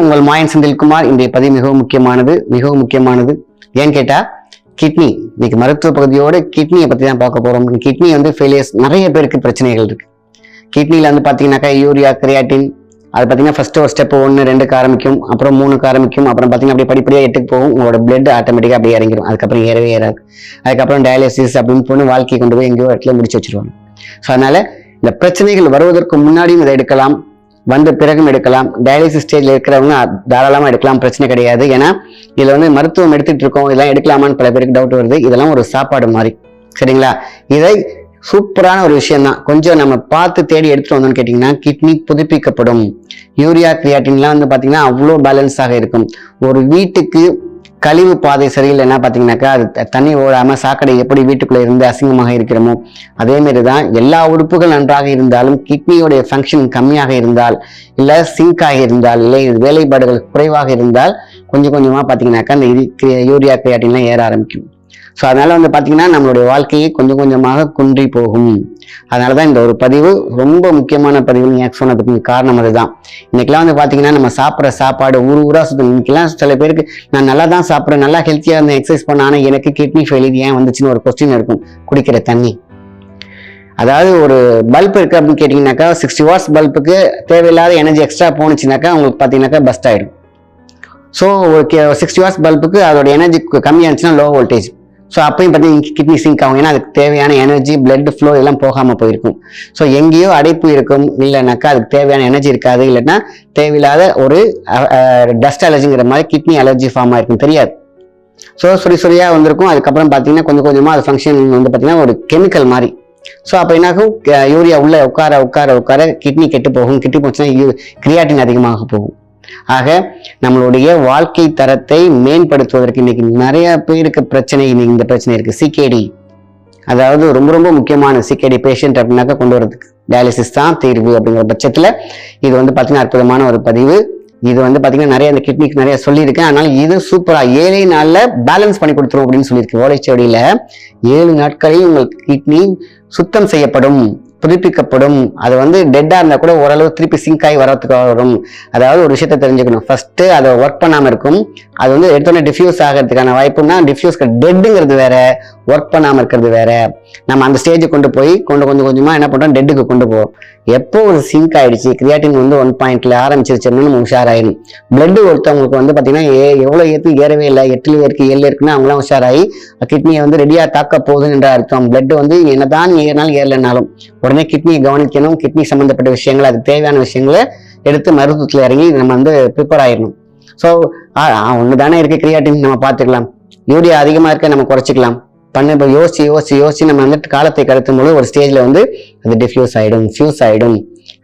உங்கள் மாயன் செந்தில்குமார். இன்றைய பதிவு மிகவும் முக்கியமானது. மிகவும் முக்கியமானது. ஏன்னு கேட்டால் கிட்னி. இன்னைக்கு மருத்துவ பகுதியோட கிட்னியை பற்றி தான் பார்க்க போறோம். கிட்னி வந்து ஃபெயிலியர்ஸ் நிறைய பேருக்கு பிரச்சனைகள் இருக்குது கிட்னில வந்து பாத்தீங்கன்னாக்கா யூரியா கிரியாட்டின் அது பார்த்தீங்கன்னா ஃபர்ஸ்ட் ஒரு ஸ்டெப் ஒன்று ரெண்டுக்கு ஆரம்பிக்கும். அப்புறம் மூணுக்கு ஆரம்பிக்கும். அப்புறம் பார்த்தீங்கன்னா அப்படியே படிப்படியாக எட்டுக்கு போகும். உங்களோட பிளட் ஆட்டோமேட்டிக்காக அப்படியே இறங்கிடும் அதுக்கப்புறம் ஏறவே ஏறாது. அதுக்கப்புறம் டயாலிசிஸ் அப்படின்னு போன வாழ்க்கையை கொண்டு போய் எங்கேயோ இடத்துல முடிச்சு வச்சிருவாங்க. ஸோ அதனால இந்த பிரச்சனைகள் வருவதற்கு முன்னாடியும் இதை எடுக்கலாம். வந்த பிறகும் எடுக்கலாம். டயாலிசிஸ் ஸ்டேஜில் இருக்கிறவங்க தாராளமாக எடுக்கலாம். பிரச்சனை கிடையாது. ஏன்னா இதில் வந்து மருத்துவம் எடுத்துட்டு இருக்கோம். இதெல்லாம் எடுக்கலாமான்னு பல பேருக்கு டவுட் வருது. இதெல்லாம் ஒரு சாப்பாடு மாதிரி. சரிங்களா? இதை சூப்பரான ஒரு விஷயம் தான் கொஞ்சம் நம்ம பார்த்து தேடி எடுத்துட்டு வந்தோம்னு கேட்டிங்கன்னா கிட்னி புதுப்பிக்கப்படும். யூரியா கிரியாட்டின்லாம் வந்து பார்த்தீங்கன்னா அவ்வளோ பேலன்ஸாக இருக்கும். ஒரு வீட்டுக்கு கழிவு பாதை சரியில்லைன்னா பார்த்தீங்கன்னாக்கா அது தண்ணி ஓடாம சாக்கடை எப்படி வீட்டுக்குள்ளே இருந்து அசிங்கமாக இருக்கிறோமோ அதே மாதிரி தான் எல்லா உறுப்புகள் நன்றாக இருந்தாலும் கிட்னியோடைய ஃபங்க்ஷன் கம்மியாக இருந்தால் இல்லை சிங்க் இருந்தால் இல்லை வேலைப்பாடுகள் குறைவாக இருந்தால் கொஞ்சம் கொஞ்சமாக பார்த்தீங்கன்னாக்கா அந்த இது யூரியா கிரியாட்டின்லாம் ஏற ஆரம்பிக்கும். ஸோ அதனால் வந்து பார்த்தீங்கன்னா நம்மளுடைய வாழ்க்கையை கொஞ்சம் கொஞ்சமாக குன்றி போகும். அதனால தான் இந்த ஒரு பதிவு ரொம்ப முக்கியமான பதிவுன்னு ஏன் சொன்னதுக்கு காரணம் அதுதான். இன்றைக்கெலாம் வந்து பார்த்தீங்கன்னா நம்ம சாப்பிட்ற சாப்பாடு ஊர் ஊராக சுத்தம். இன்னைக்கெல்லாம் சில பேருக்கு நான் நல்லா தான் சாப்பிட்றேன் நல்லா ஹெல்த்தியாக இருந்தேன் எக்ஸசைஸ் பண்ண ஆனால் எனக்கு கிட்னி ஃபெயிலியர் ஏன் வந்துச்சுன்னு ஒரு கொஸ்டின் இருக்கும். குடிக்கிற தண்ணி. அதாவது ஒரு பல்ப் இருக்குது அப்படின்னு கேட்டிங்கனாக்கா சிக்ஸ்டி வாட்ஸ் பல்புக்கு தேவையில்லாத எனர்ஜி எக்ஸ்ட்ரா போணுச்சுனாக்கா உங்களுக்கு பார்த்தீங்கன்னாக்கா பஸ்ட் ஆகிடும் ஸோ ஒரு சிக்ஸ்டி வாட்ஸ் பல்புக்கு அதோட எனர்ஜி கம்மியாக இருந்துச்சுன்னா லோ வோல்டேஜ் ஸோ அப்பையும் பார்த்தீங்கன்னா கிட்னி சிங்க் ஆகும் ஏன்னா அதுக்கு தேவையான எனர்ஜி பிளட் ஃப்ளோ எல்லாம் போகாமல் போயிருக்கும். ஸோ எங்கேயோ அடைப்பு இருக்கும். இல்லைனாக்கா அதுக்கு தேவையான எனர்ஜி இருக்காது. இல்லைன்னா தேவையில்லாத ஒரு டஸ்ட் அலர்ஜிங்கிற மாதிரி கிட்னி அலர்ஜி ஃபார்ம் ஆயிருக்கும். தெரியாது. ஸோ சொறி சுரியாக வந்திருக்கும். அதுக்கப்புறம் பார்த்தீங்கன்னா கொஞ்சம் கொஞ்சமாக அது ஃபங்க்ஷன் வந்து பார்த்தீங்கன்னா ஒரு கெமிக்கல் மாதிரி. ஸோ அப்போ என்னாகும்? யூரியா உள்ள உட்கார உட்கார உட்கார கிட்னி கெட்டு போகும். கெட்டு போச்சுன்னா கிரியாட்டின் அதிகமாக போகும். ஆக நம்மளுடைய வாழ்க்கை தரத்தை மேம்படுத்துவதற்கு இன்னைக்கு நிறைய பேருக்கு பிரச்சனை இன்னைக்கு இந்த பிரச்சனை இருக்கு. சிகேடி அதாவது ரொம்ப ரொம்ப முக்கியமான சிகேடி பேஷண்ட் அப்படின்னாக்கா கொண்டு வரதுக்கு டயாலிசிஸ் தான் தீர்வு அப்படிங்கிற பட்சத்துல இது வந்து பார்த்தீங்கன்னா அற்புதமான ஒரு பதிவு. இது வந்து பார்த்தீங்கன்னா நிறைய அந்த கிட்னிக்கு நிறைய சொல்லியிருக்கேன். அதனால இது சூப்பரா ஏழே நாள்ல பேலன்ஸ் பண்ணி கொடுத்துரும் அப்படின்னு சொல்லியிருக்கு. ஓலைச்சுவடியில ஏழு நாட்களில் உங்களுக்கு கிட்னி சுத்தம் செய்யப்படும். புதுப்பிக்கப்படும். அது வந்து டெட்டாக இருந்தால் கூட ஓரளவு திருப்பி சிங்க் ஆகி வரதுக்கு வரும். அதாவது ஒரு விஷயத்த தெரிஞ்சுக்கணும். ஃபஸ்ட்டு அதை ஒர்க் பண்ணாமல் இருக்கும். அது வந்து எடுத்தோடனே டிஃப்யூஸ் ஆகிறதுக்கான வாய்ப்புனா டிஃப்யூஸ் டெட்டுங்கிறது வேற ஒர்க் பண்ணாமல் இருக்கிறது வேற. நம்ம அந்த ஸ்டேஜ் கொண்டு போய் கொண்டு கொஞ்சம் கொஞ்சமா என்ன பண்ணுறோம் டெட்டுக்கு கொண்டு போவோம். எப்போ ஒரு சிங்க் ஆயிடுச்சு கிரியாட்டின் வந்து ஒன் பாயிண்ட்ல ஆரம்பிச்சிருச்சுன்னு நம்ம உஷாராயிடும் பிளட் ஒருத்தவங்களுக்கு வந்து பார்த்தீங்கன்னா ஏ- எவ்வளவு ஏற்று ஏறவே இல்லை. எட்டுல இருக்கு ஏழு இருக்குன்னு அவங்களாம் உஷாராகி கிட்னியை வந்து ரெடியாக தாக்க போகுது என்ற அர்த்தம். பிளட் வந்து என்னதான் ஏறினாலும் ஏறலைனாலும் உடனே கிட்னியை கவனிக்கணும் கிட்னி சம்பந்தப்பட்ட விஷயங்கள் அதுக்கு தேவையான விஷயங்களை எடுத்து மருத்துவத்துல இறங்கி நம்ம வந்து ப்ரிப்பேர் ஆயிடணும். ஸோ ஒன்று தானே இருக்க கிரியாட்டின் நம்ம பார்த்துக்கலாம். யூரியா அதிகமா இருக்க நம்ம குறைச்சிக்கலாம். பண்ண இப்போ யோசிச்சு யோசிச்சு யோசிச்சு நம்ம வந்துட்டு காலத்தை கடத்தும் போது ஒரு ஸ்டேஜ்ல வந்து அது டிஃப்யூஸ் ஆயிடும் ஃபியூஸ் ஆயிடும்.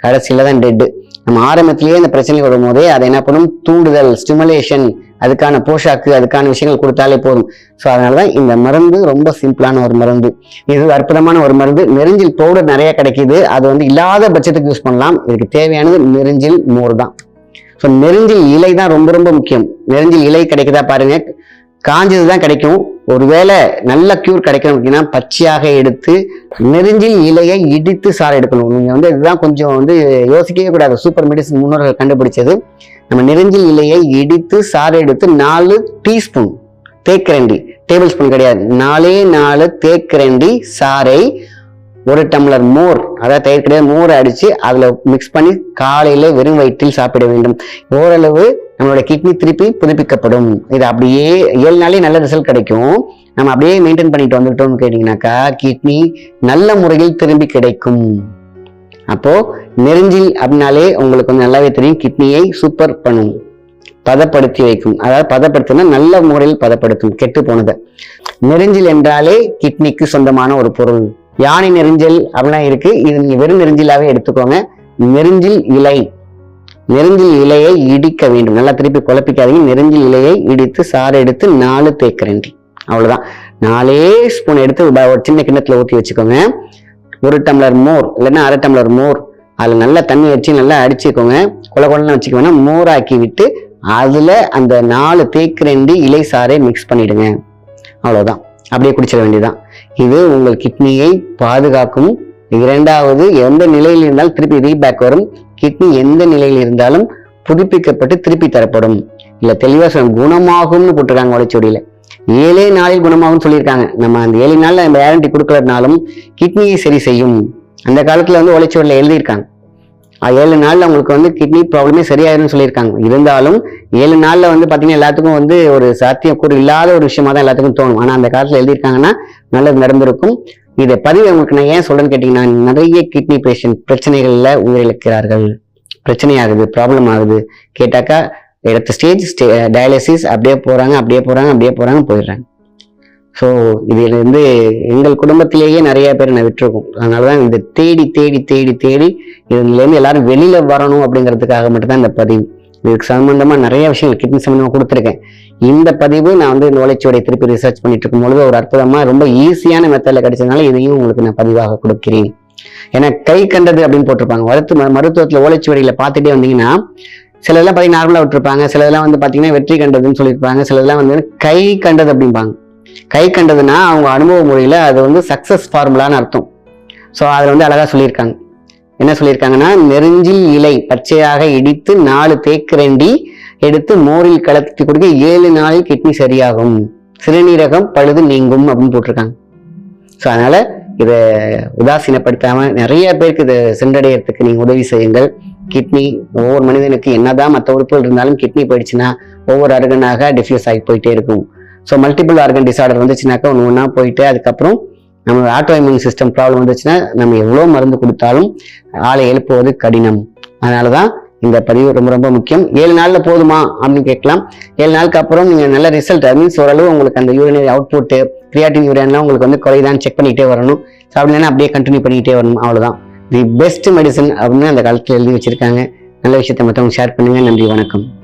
கடைசியில் தான் டெட்டு நம்ம ஆரம்பத்திலேயே இந்த பிரச்சனை வரும்போதே அதை என்ன பண்ணும்? தூண்டுதல் ஸ்டிமுலேஷன் அதுக்கான போஷாக்கு அதுக்கான விஷயங்கள் கொடுத்தாலே போதும். ஸோ அதனாலதான் இந்த மருந்து ரொம்ப சிம்பிளான ஒரு மருந்து. இது அற்புதமான ஒரு மருந்து. நெருஞ்சில் பவுடர் நிறைய கிடைக்குது. அது வந்து இல்லாத பட்சத்துக்கு யூஸ் பண்ணலாம். இதுக்கு தேவையானது நெருஞ்சில் மோர் தான். ஸோ நெருஞ்சில் இலை தான் ரொம்ப ரொம்ப முக்கியம். நெருஞ்சில் இலை கிடைக்குதா பாருங்க. காஞ்சது தான் கிடைக்கும். ஒருவேளை நல்ல க்யூர் கிடைக்கணும் அப்படின்னா பச்சையாக எடுத்து நெருஞ்சில் இலையை இடித்து சாறு எடுக்கணும். நீங்கள் வந்து இதுதான் கொஞ்சம் வந்து யோசிக்கவே கூடாது. சூப்பர் மெடிசன் முன்னோர்கள் கண்டுபிடிச்சது. நம்ம நெருஞ்சில் இலையை இடித்து சாறு எடுத்து நாலு டீஸ்பூன் தேக்கரண்டி டேபிள் ஸ்பூன் கிடையாது. நாலே நாலு தேக்கரண்டி சாறை ஒரு டம்ளர் மோர் அதாவது தயிர் கிடையாது மோர் அடித்து அதில் மிக்ஸ் பண்ணி காலையில் வெறும் வயிற்றில் சாப்பிட வேண்டும். ஓரளவு நம்மளோட கிட்னி திருப்பி புதுப்பிக்கப்படும். இது அப்படியே ஏழு நாளே நல்ல ரிசல்ட் கிடைக்கும். நம்ம அப்படியே மெயின்டைன் பண்ணிட்டு வந்துட்டோம்னு கேட்டீங்கன்னாக்கா கிட்னி நல்ல முறையில் திரும்பி கிடைக்கும். அப்போ நெருஞ்சில் அப்படின்னாலே உங்களுக்கு கொஞ்சம் நல்லாவே தெரியும் கிட்னியை சூப்பர் பண்ணும். பதப்படுத்தி வைக்கும். அதாவது பதப்படுத்தினா நல்ல முறையில் பதப்படுத்தும் கெட்டு போனதை. நெருஞ்சில் என்றாலே கிட்னிக்கு சொந்தமான ஒரு பொருள். யானை நெருஞ்சல் அப்படிலாம் இருக்கு. இது நீங்க வெறும் நெருஞ்சிலாகவே எடுத்துக்கோங்க. நெருஞ்சில் இலை. நெருஞ்சில் இலையை இடிக்க வேண்டும். நல்லா திருப்பி குழப்பிக்காதீங்க. நெருஞ்சில் இலையை இடித்து சாறு எடுத்து நாலு தேக்கரண்டி அவ்வளோதான் நாலே ஸ்பூன் எடுத்து ஒரு சின்ன கிண்ணத்தில் ஊற்றி வச்சுக்கோங்க. ஒரு டம்ளர் மோர் இல்லைன்னா அரை டம்ளர் மோர். அதில் நல்லா தண்ணி வச்சு நல்லா அடிச்சுக்கோங்க. குல கொலன்னு வச்சுக்கோங்க மோராக்கி விட்டு அதில் அந்த நாலு தேக்கரண்டி இலை சாறை மிக்ஸ் பண்ணிவிடுங்க அவ்வளோதான் அப்படியே குடிச்சிட வேண்டியதுதான். இது உங்கள் கிட்னியை பாதுகாக்கும் இரண்டாவது எந்த நிலையில் இருந்தாலும் திருப்பி ரீபேக் வரும். கிட்னி எந்த நிலையில் இருந்தாலும் புதுப்பிக்கப்பட்டு திருப்பி தரப்படும். இல்ல தெளிவா சொல்ல குணமாகும்னு போட்டிருக்காங்க ஓலைச்சுவடியில ஏழே நாளில் குணமாகும்னு சொல்லியிருக்காங்க. நம்ம அந்த ஏழு நாள்ல நம்ம வேரண்டி கொடுக்கலனாலும் கிட்னியை சரி செய்யும். அந்த காலத்துல வந்து ஓலைச்சுவடியில எழுதியிருக்காங்க. ஏழு நாளில் அவங்களுக்கு வந்து கிட்னி ப்ராப்ளமே சரியாயிரும்னு சொல்லியிருக்காங்க. இருந்தாலும் ஏழு நாளில் வந்து பார்த்தீங்கன்னா எல்லாத்துக்கும் வந்து ஒரு சாத்தியக்கூறு இல்லாத ஒரு விஷயமா தான் எல்லாத்துக்கும் தோணும். ஆனால் அந்த காலத்தில் எழுதியிருக்காங்கன்னா நல்லது நடந்திருக்கும். இதை பதிவு உங்களுக்கு நான் ஏன் சொல்றேன்னு கேட்டீங்கன்னா நிறைய கிட்னி பேஷண்ட் பிரச்சனைகள்ல உயிரிழக்கிறார்கள். பிரச்சனை ஆகுது ப்ராப்ளம் ஆகுது. கேட்டாக்கா எடுத்த ஸ்டேஜ் ஸ்டே டயாலிசிஸ் அப்படியே போறாங்க அப்படியே போறாங்க அப்படியே போறாங்க போயிடுறாங்க. ஸோ இதுல இருந்து எங்கள் குடும்பத்திலேயே நிறைய பேர் நான் விட்டுருக்கோம். அதனாலதான் இந்த தேடி தேடி தேடி தேடி இதுலேருந்து எல்லாரும் வெளியில வரணும் அப்படிங்கிறதுக்காக மட்டும்தான் இந்த பதிவு. இதுக்கு சம்மந்தமாக நிறைய விஷயங்கள் கிட்னி சம்மந்தமாக கொடுத்துருக்கேன். இந்த பதிவு நான் வந்து இந்த ஓலைச்சுவடை திருப்பி ரிசர்ச் பண்ணிட்டு இருக்கும் பொழுது ஒரு அற்புதமா ரொம்ப ஈஸியான மெத்தடில் கிடைச்சதுனால இதையும் உங்களுக்கு நான் பதிவாக கொடுக்கிறேன். ஏன்னா கை கண்டது அப்படின்னு போட்டிருப்பாங்க. மருத்துவ மருத்துவத்துல ஓலைச்சுவடியில பார்த்துட்டே வந்தீங்கன்னா சிலதெல்லாம் பார்த்தீங்கன்னா நார்மலாக விட்டுருப்பாங்க. சிலதெல்லாம் வந்து பார்த்தீங்கன்னா வெற்றி கண்டதுன்னு சொல்லியிருப்பாங்க. சிலதெல்லாம் வந்து கை கண்டது அப்படிம்பாங்க. கை கண்டதுன்னா அவங்க அனுபவ முறையில் அது வந்து சக்ஸஸ் ஃபார்முலான்னு அர்த்தம். ஸோ அதில் வந்து அழகாக சொல்லியிருக்காங்க. என்ன சொல்லியிருக்காங்கன்னா நெருஞ்சில் இலை பச்சையாக இடித்து நாலு தேக்கரண்டி எடுத்து மோரில் கலத்தி கொடுக்க ஏழு நாளில் கிட்னி சரியாகும். சிறுநீரகம் பழுது நீங்கும் அப்படின்னு போட்டிருக்காங்க. ஸோ அதனால இதை உதாசீனப்படுத்தாமல் நிறைய பேருக்கு இதை சென்றடையறதுக்கு நீங்கள் உதவி செய்யுங்கள். கிட்னி ஒவ்வொரு மனிதனுக்கு என்னதான் மற்ற உறுப்புகள் இருந்தாலும் கிட்னி போயிடுச்சுன்னா ஒவ்வொரு அருகனாக டிஃப்யூஸ் ஆகி போயிட்டே இருக்கும். ஸோ மல்டிபிள் ஆர்கன் டிசார்டர் வந்துச்சுனாக்கா ஒன்று ஒன்றா போயிட்டு அதுக்கப்புறம் நம்ம ஆட்டோ இம்யூன் சிஸ்டம் ப்ராப்ளம் வந்துச்சுன்னா நம்ம எவ்வளோ மருந்து கொடுத்தாலும் ஆளை எழுப்புவது கடினம். அதனால தான் இந்த பதிவு ரொம்ப ரொம்ப முக்கியம். ஏழு நாளில் போதுமா அப்படின்னு கேட்கலாம். ஏழு நாளுக்கு அப்புறம் நீங்க நல்ல ரிசல்ட் மீன்ஸ் ஓரளவு உங்களுக்கு அந்த யூரினரி அவுட்புட் கிரியாட்டின் யூரியான்லாம் உங்களுக்கு வந்து குறைதான் செக் பண்ணிக்கிட்டே வரணும். ஸோ அப்படியே கண்டினியூ பண்ணிக்கிட்டே வரணும். அவ்வளோதான் தி பெஸ்ட் மெடிசன் அப்படின்னு அந்த காலத்தில் எழுதி வச்சிருக்காங்க. நல்ல விஷயத்தை மற்றவங்க ஷேர் பண்ணுங்கள் நன்றி வணக்கம்.